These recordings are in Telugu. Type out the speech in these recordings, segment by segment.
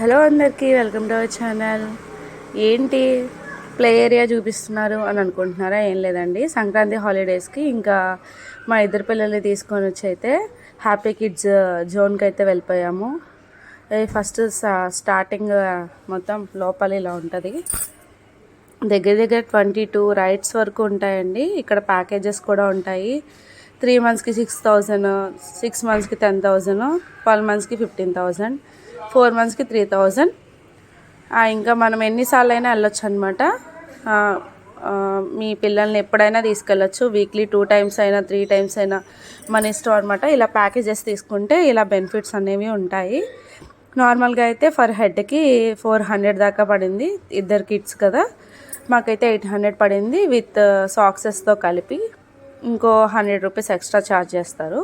హలో అందరికీ వెల్కమ్ టు అవర్ ఛానల్. ఏంటి? ప్లే ఏరియా చూపిస్తున్నారు అని అనుకుంటున్నారా? ఏం లేదండి. సంక్రాంతి హాలిడేస్కి ఇంకా మా ఇద్దరు పిల్లల్ని తీసుకొని వచ్చి అయితే హ్యాపీ కిడ్స్ జోన్కి అయితే వెళ్ళిపోయాము. ఫస్ట్ స్టార్టింగ్ మొత్తం లోపల ఇలా ఉంటుంది. దగ్గర దగ్గర ట్వంటీ టూ రైడ్స్ వరకు ఉంటాయండి. ఇక్కడ ప్యాకేజెస్ కూడా ఉంటాయి. త్రీ మంత్స్కి సిక్స్ థౌజండ్ సిక్స్ మంత్స్కి టెన్ థౌజండ్ ట్వెల్వ్ మంత్స్కి ఫిఫ్టీన్ థౌజండ్. ఫోర్ మంత్స్కి త్రీ థౌజండ్. ఇంకా మనం ఎన్నిసార్లు అయినా వెళ్ళొచ్చు అనమాట మీ పిల్లల్ని ఎప్పుడైనా తీసుకెళ్ళచ్చు. వీక్లీ టూ టైమ్స్ అయినా త్రీ టైమ్స్ అయినా మన ఇష్టం అనమాట ఇలా ప్యాకేజెస్ తీసుకుంటే ఇలా బెనిఫిట్స్ అనేవి ఉంటాయి. నార్మల్గా అయితే ఫర్ హెడ్కి ఫోర్ హండ్రెడ్ దాకా పడింది. ఇద్దరు కిడ్స్ కదా. మాకైతే ఎయిట్ హండ్రెడ్ పడింది విత్ సాక్సెస్తో uh, కలిపి. ఇంకో హండ్రెడ్ రూపీస్ ఎక్స్ట్రా ఛార్జ్ చేస్తారు.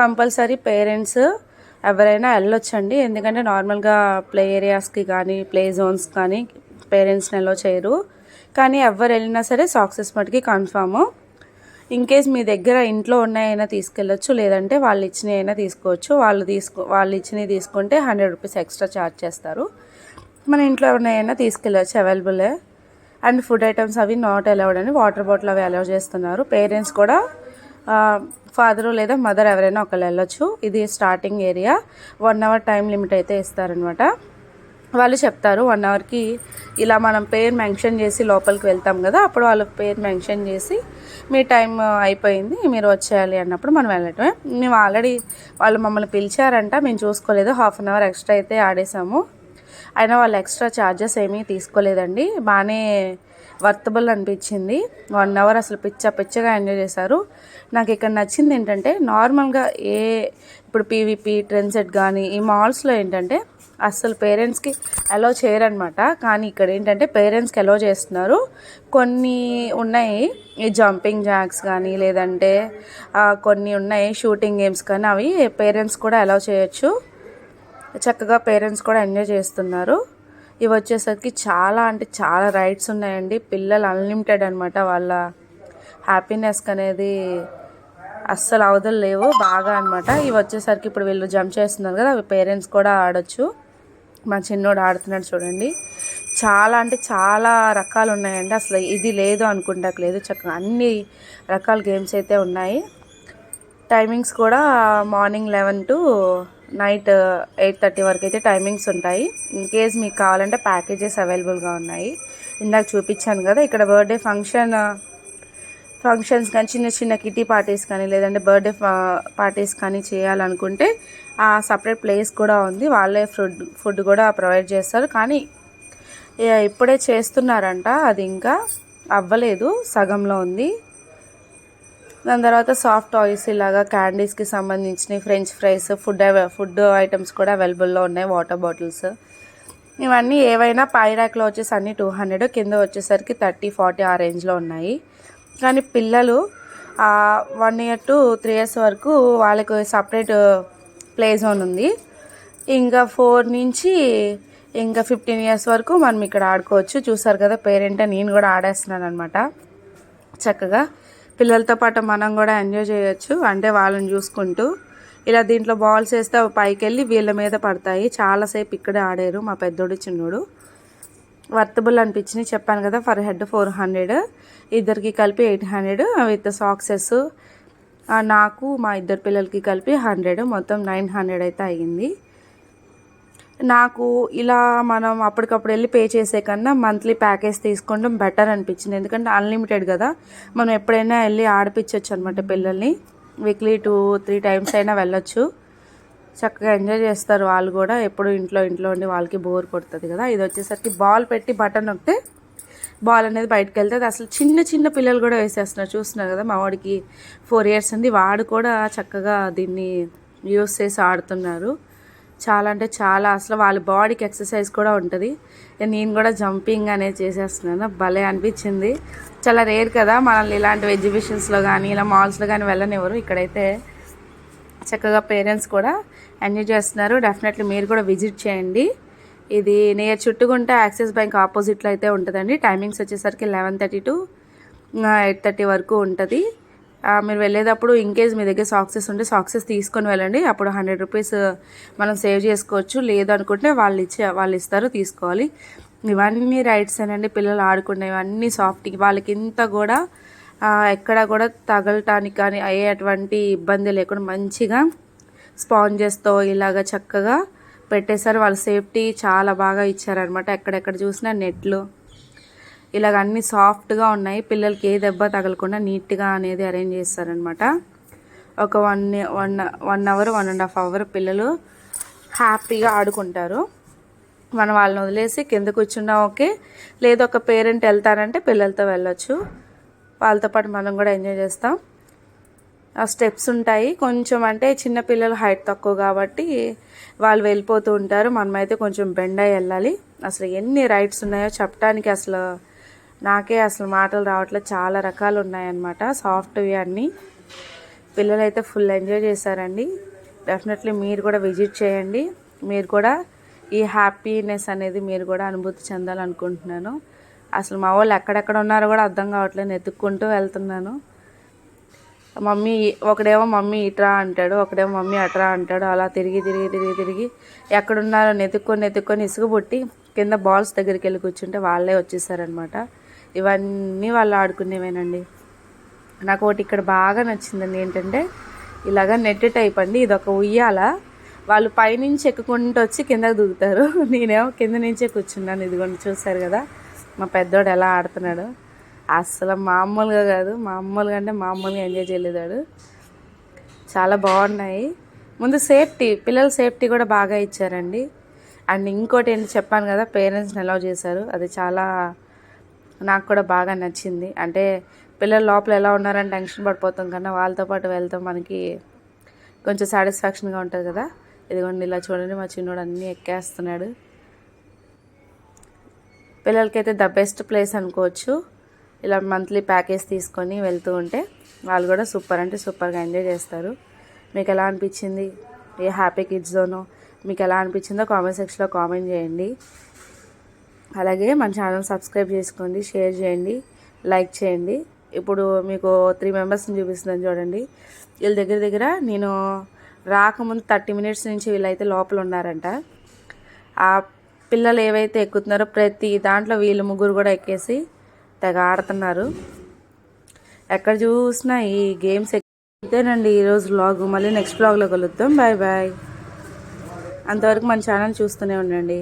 కంపల్సరీ పేరెంట్స్ ఎవరైనా వెళ్ళొచ్చండి. ఎందుకంటే నార్మల్గా ప్లే ఏరియాస్కి కానీ ప్లే జోన్స్ కానీ పేరెంట్స్ని ఎల్లో చేయరు. కానీ ఎవరు వెళ్ళినా సరే సాక్సెస్ మటుకి కన్ఫామ్. ఇన్ కేస్ మీ దగ్గర ఇంట్లో ఉన్నాయైనా తీసుకెళ్ళొచ్చు లేదంటే వాళ్ళు ఇచ్చినవి అయినా తీసుకోవచ్చు. వాళ్ళు తీసుకో వాళ్ళు ఇచ్చినవి తీసుకుంటే హండ్రెడ్ రూపీస్ ఎక్స్ట్రా ఛార్జ్ చేస్తారు. మన ఇంట్లో ఉన్నాయైనా తీసుకెళ్ళచ్చు అవైలబులే. అండ్ ఫుడ్ ఐటమ్స్ అవి నాట్ అలౌడ్ అని వాటర్ బాటిల్ అవి అలౌ చేస్తున్నారు. పేరెంట్స్ కూడా ఫాదరు లేదా మదర్ ఎవరైనా ఒకళ్ళు వెళ్ళొచ్చు. ఇది starting area. One hour time limit అయితే ఇస్తారనమాట. వాళ్ళు చెప్తారు వన్ అవర్కి ఇలా మనం పేరు మెన్షన్ చేసి లోపలికి వెళ్తాం కదా అప్పుడు వాళ్ళు పేరు మెన్షన్ చేసి మీ టైం అయిపోయింది మీరు వచ్చేయాలి అన్నప్పుడు మనం వెళ్ళటమే. మేము ఆల్రెడీ వాళ్ళు మమ్మల్ని పిలిచారంట మేము చూసుకోలేదు. హాఫ్ అన్ అవర్ ఎక్స్ట్రా అయితే ఆడేసాము. అయినా వాళ్ళు ఎక్స్ట్రా ఛార్జెస్ ఏమీ తీసుకోలేదండి. బాగానే వర్తబుల్ అనిపించింది. వన్ అవర్ అసలు పిచ్చ పిచ్చగా ఎంజాయ్ చేశారు. నాకు ఇక్కడ నచ్చింది ఏంటంటే నార్మల్గా ఏ ఇప్పుడు పీవీపీ ట్రెండ్ సెట్ కానీ ఈ మాల్స్లో ఏంటంటే అస్సలు పేరెంట్స్కి అలో చేయరనమాట. కానీ ఇక్కడ ఏంటంటే పేరెంట్స్కి అలో చేస్తున్నారు. కొన్ని ఉన్నాయి ఈ జంపింగ్ జాక్స్ కానీ లేదంటే కొన్ని ఉన్నాయి షూటింగ్ గేమ్స్ కానీ అవి పేరెంట్స్ కూడా అలో చేయొచ్చు. చక్కగా పేరెంట్స్ కూడా ఎంజాయ్ చేస్తున్నారు. ఇవి వచ్చేసరికి చాలా అంటే చాలా రైడ్స్ ఉన్నాయండి. పిల్లలు అన్లిమిటెడ్ అనమాట వాళ్ళ హ్యాపీనెస్ అనేది అస్సలు అవధులు లేవు బాగా అనమాట ఇవి వచ్చేసరికి ఇప్పుడు వీళ్ళు జంప్ చేస్తున్నారు కదా అవి పేరెంట్స్ కూడా ఆడొచ్చు. మా చిన్నోడు ఆడుతున్నాడు చూడండి. చాలా అంటే చాలా రకాలు ఉన్నాయండి. అసలు ఇది లేదు అనుకుంటాకు లేదు చక్కగా అన్ని రకాల గేమ్స్ అయితే ఉన్నాయి. టైమింగ్స్ కూడా morning eleven to night uh, eight thirty వరకు అయితే టైమింగ్స్ ఉంటాయి. ఇన్ కేస్ మీకు కావాలంటే ప్యాకేజెస్ అవైలబుల్గా ఉన్నాయి. ఇందాక చూపించాను కదా ఇక్కడ బర్త్డే ఫంక్షన్ ఫంక్షన్స్ కానీ చిన్న చిన్న కిటీ పార్టీస్ కానీ లేదంటే బర్త్డే పార్టీస్ uh, కానీ చేయాలనుకుంటే ఆ సపరేట్ ప్లేస్ కూడా ఉంది. వాళ్ళే ఫుడ్ ఫుడ్ కూడా ప్రొవైడ్ చేస్తారు. కానీ ఇప్పుడే చేస్తున్నారంట అది ఇంకా అవ్వలేదు. సగంలో ఉంది. దాని తర్వాత సాఫ్ట్ టాయ్స్ ఇలాగా క్యాండీస్కి సంబంధించిన french fries food food items కూడా అవైలబుల్లో ఉన్నాయి వాటర్ బాటిల్స్. ఇవన్నీ ఏవైనా పై ర్యాక్లో వచ్చేసి అన్ని టూ హండ్రెడ్ కింద వచ్చేసరికి థర్టీ ఫార్టీ ఆ రేంజ్లో ఉన్నాయి. కానీ పిల్లలు one year to three years వరకు వాళ్ళకు సపరేట్ ప్లే జోన్ ఉంది. ఇంకా ఫోర్ నుంచి ఇంకా ఫిఫ్టీన్ ఇయర్స్ వరకు మనం ఇక్కడ ఆడుకోవచ్చు. చూసారు కదా పేరెంట్ నేను కూడా ఆడేస్తున్నాను అనమాట చక్కగా. పిల్లలతో పాటు మనం కూడా ఎంజాయ్ చేయొచ్చు. అంటే వాళ్ళని చూసుకుంటూ. ఇలా దీంట్లో బాల్స్ వేస్తే పైకి వెళ్ళి వీళ్ళ మీద పడతాయి. చాలాసేపు ఇక్కడే ఆడారు మా పెద్దోడు చిన్నోడు. వర్తబుల్ అనిపించింది చెప్పాను కదా ఫర్ హెడ్ ఫోర్ హండ్రెడ్. ఇద్దరికి కలిపి ఎయిట్ హండ్రెడ్ విత్ సాక్సెస్. నాకు మా ఇద్దరు పిల్లలకి కలిపి హండ్రెడ్. మొత్తం నైన్ హండ్రెడ్ అయితే అయ్యింది. నాకు ఇలా మనం అప్పటికప్పుడు వెళ్ళి పే చేసే కన్నా మంత్లీ ప్యాకేజ్ తీసుకోవడం బెటర్ అనిపించింది. ఎందుకంటే అన్లిమిటెడ్ కదా. మనం ఎప్పుడైనా వెళ్ళి ఆడిపించవచ్చు అనమాట పిల్లల్ని. వీక్లీ టూ త్రీ టైమ్స్ అయినా వెళ్ళొచ్చు. చక్కగా ఎంజాయ్ చేస్తారు వాళ్ళు కూడా. ఎప్పుడు ఇంట్లో ఇంట్లో ఉండి వాళ్ళకి బోర్ కొడుతుంది కదా. ఇది వచ్చేసరికి బాల్ పెట్టి బటన్ నొక్కితే బాల్ అనేది బయటకు వెళ్తుంది. అసలు చిన్న చిన్న పిల్లలు కూడా వేసేస్తున్నారు. చూస్తున్నారు కదా మా వాడికి ఫోర్ ఇయర్స్ ఉంది. వాడు కూడా చక్కగా దీన్ని యూస్ చేసి ఆడుతున్నారు. చాలా అంటే చాలా. అసలు వాళ్ళ బాడీకి ఎక్సర్సైజ్ కూడా ఉంటుంది. నేను కూడా జంపింగ్ అనేది చేసేస్తున్నాను. భలే అనిపించింది. చాలా రేర్ కదా మనల్ని ఇలాంటి ఎగ్జిబిషన్స్లో కానీ ఇలా మాల్స్లో కానీ వెళ్ళనివ్వరు. ఇక్కడైతే చక్కగా పేరెంట్స్ కూడా ఎంజాయ్ చేస్తున్నారు. డెఫినెట్లీ మీరు కూడా విజిట్ చేయండి. ఇది నియర్ చుట్టుకుంటే యాక్సిస్ బ్యాంక్ ఆపోజిట్లో అయితే ఉంటుందండి. టైమింగ్స్ వచ్చేసరికి eleven thirty to eight thirty వరకు ఉంటుంది. మీరు వెళ్ళేటప్పుడు ఇన్కేస్ మీ దగ్గర సాక్సెస్ ఉంటే సాక్సెస్ తీసుకొని వెళ్ళండి. అప్పుడు హండ్రెడ్ రూపీస్ మనం సేవ్ చేసుకోవచ్చు. లేదు అనుకుంటే వాళ్ళు ఇచ్చే వాళ్ళు ఇస్తారు తీసుకోవాలి. ఇవన్నీ రైట్స్ అండి పిల్లలు ఆడుకునే ఇవన్నీ సాఫ్ట్ వాళ్ళకి ఇంత కూడా ఎక్కడ కూడా తగలటానికి కానీ అయ్యేటువంటి ఇబ్బంది లేకుండా మంచిగా స్పాంజెస్తో ఇలాగ చక్కగా పెట్టేశారు. వాళ్ళ సేఫ్టీ చాలా బాగా ఇచ్చారనమాట ఎక్కడెక్కడ చూసినా నెట్లు ఇలాగ అన్ని సాఫ్ట్గా ఉన్నాయి. పిల్లలకి ఏ దెబ్బ తగలకుండా నీట్గా అనేది అరేంజ్ చేస్తారనమాట ఒక one one one hour one and half hour పిల్లలు హ్యాపీగా ఆడుకుంటారు. మనం వాళ్ళని వదిలేసి కింద కూర్చున్నా ఓకే. లేదు ఒక పేరెంట్ వెళ్తారంటే పిల్లలతో వెళ్ళొచ్చు. వాళ్ళతో పాటు మనం కూడా ఎంజాయ్ చేస్తాం. ఆ స్టెప్స్ ఉంటాయి. కొంచెం అంటే చిన్న పిల్లలు హైట్ తక్కువ కాబట్టి వాళ్ళు వెళ్ళిపోతూ ఉంటారు. మనమైతే కొంచెం బెండ్ అయి వెళ్ళాలి. అసలు ఎన్ని రైడ్స్ ఉన్నాయో చెప్పడానికి అసలు నాకే అసలు మాటలు రావట్లే. చాలా రకాలు ఉన్నాయన్నమాట. సాఫ్ట్వి అన్నీ. పిల్లలైతే ఫుల్ ఎంజాయ్ చేశారండి. డెఫినెట్లీ మీరు కూడా విజిట్ చేయండి. మీరు కూడా ఈ హ్యాపీనెస్ అనేది మీరు కూడా అనుభూతి చెందాలనుకుంటున్నాను. అసలు మా వాళ్ళు ఎక్కడెక్కడ ఉన్నారో కూడా అర్థం కావట్లేదు. ఎత్తుక్కుంటూ వెళ్తున్నాను. మమ్మీ ఒకడేమో మమ్మీ ఇట్రా అంటాడు ఒకడేమో మమ్మీ అట్రా అంటాడు. అలా తిరిగి తిరిగి తిరిగి తిరిగి ఎక్కడున్నారో నెతుక్కొని నెతుక్కొని ఇసుగు పుట్టి కింద బాల్స్ దగ్గరికి వెళ్ళి కూర్చుంటే వాళ్ళే వచ్చేసారనమాట ఇవన్నీ వాళ్ళు ఆడుకునేవేనండి. నాకు ఒకటి ఇక్కడ బాగా నచ్చిందండి ఏంటంటే ఇలాగ నెట్ టైప్ అండి. ఇది ఒక ఉయ్యాల. వాళ్ళు పైనుంచి ఎక్కుకుంటూ వచ్చి కిందకు దిగుతారు నేనేమో కింద నుంచే కూర్చున్నాను. ఇదిగోండి చూసారు కదా మా పెద్దోడు ఎలా ఆడుతున్నాడు. అసలు మామూలుగా కాదు. మామూలుగా అంటే మామూలుగా ఎంజాయ్ చేయలేదాడు. చాలా బాగున్నాయి. ముందు సేఫ్టీ పిల్లల సేఫ్టీ కూడా బాగా ఇచ్చారండి. అండ్ ఇంకోటి ఏంటి చెప్పాను కదా పేరెంట్స్ని అలౌ చేశారు. అది చాలా నాకు కూడా బాగా నచ్చింది. అంటే పిల్లలు లోపల ఎలా ఉన్నారని టెన్షన్ పడిపోతాం కన్నా వాళ్ళతో పాటు వెళ్తాం మనకి కొంచెం సాటిస్ఫాక్షన్గా ఉంటుంది కదా. ఇదిగోండి ఇలా చూడండి మా చిన్నోడు అన్నీ ఎక్కేస్తున్నాడు. పిల్లలకైతే ద బెస్ట్ ప్లేస్ అనుకోవచ్చు. ఇలా మంత్లీ ప్యాకేజ్ తీసుకొని వెళ్తూ ఉంటే వాళ్ళు కూడా సూపర్ అంటే సూపర్గా ఎంజాయ్ చేస్తారు. మీకు ఎలా అనిపించింది? ఏ హ్యాపీ కిడ్స్ జోనో మీకు ఎలా అనిపించిందో కామెంట్ సెక్షన్లో కామెంట్ చేయండి. అలాగే మన ఛానల్ సబ్స్క్రైబ్ చేసుకోండి షేర్ చేయండి లైక్ చేయండి. ఇప్పుడు మీకు త్రీ మెంబర్స్ని చూపిస్తున్నాను చూడండి. వీళ్ళ దగ్గర దగ్గర నేను రాకముందు థర్టీ మినిట్స్ నుంచి వీళ్ళైతే లోపల ఉన్నారంట. ఆ పిల్లలు ఏవైతే ఎక్కుతున్నారో ప్రతి దాంట్లో వీళ్ళు ముగ్గురు కూడా ఎక్కేసి తెగ ఆడుతున్నారు. ఎక్కడ చూసినా ఈ గేమ్స్ ఇదేనండి ఈరోజు వ్లాగ్ మళ్ళీ నెక్స్ట్ వ్లాగ్లో కలుద్దాం. బాయ్ బాయ్ అంతవరకు మన ఛానల్ చూస్తూనే ఉండండి.